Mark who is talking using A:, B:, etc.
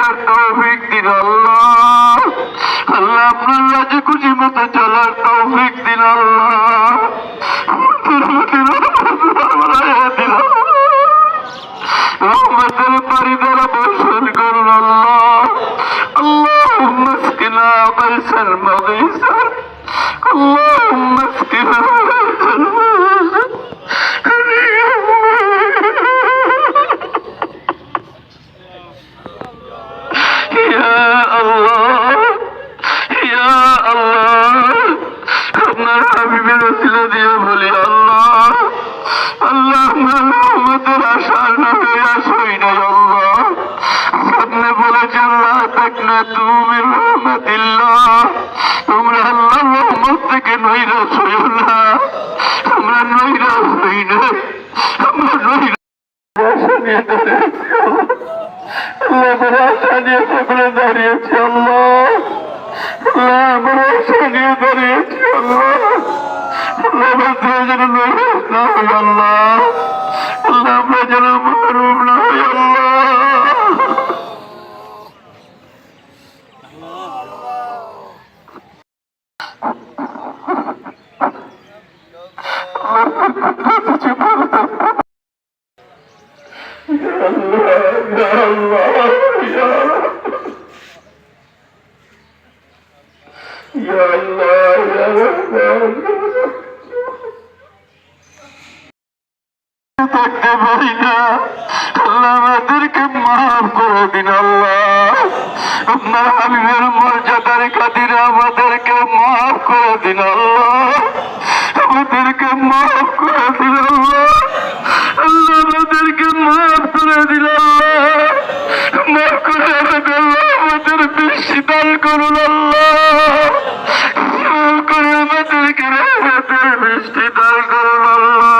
A: থাকার তৌফিক দিন আল্লাহ আল্লাহ আপনার রাজে খুশি মতো চলার তৌফিক দিন আল্লাহ দিন দিন হাবিবের ওসিলা দিয়ে বলি আল্লাহ আল্লাহ রহমতের আশার নামে আসই নাই আল্লাহ আপনি বলেছেন লা তাকনা তুমি রহমাতিল্লাহ তোমরা আল্লাহ রহমত থেকে নৈরাশ হইও না আমরা নৈরাশ হই না আমরা নৈরাশ আশা আল্লাহ আশা নিয়ে দাঁড়িয়েছি আল্লাহ আমরা যেন মারুম না হই আল্লাহ। করতে করে দিন আল্লাহ আপনার হাবিবের মর্যাদার দিন আল্লাহ আমাদেরকে মাফ করে দিন আল্লাহ আল্লাহ আমাদেরকে আমাদেরকে আমাদের মিষ্টি দান করুন আল্লাহ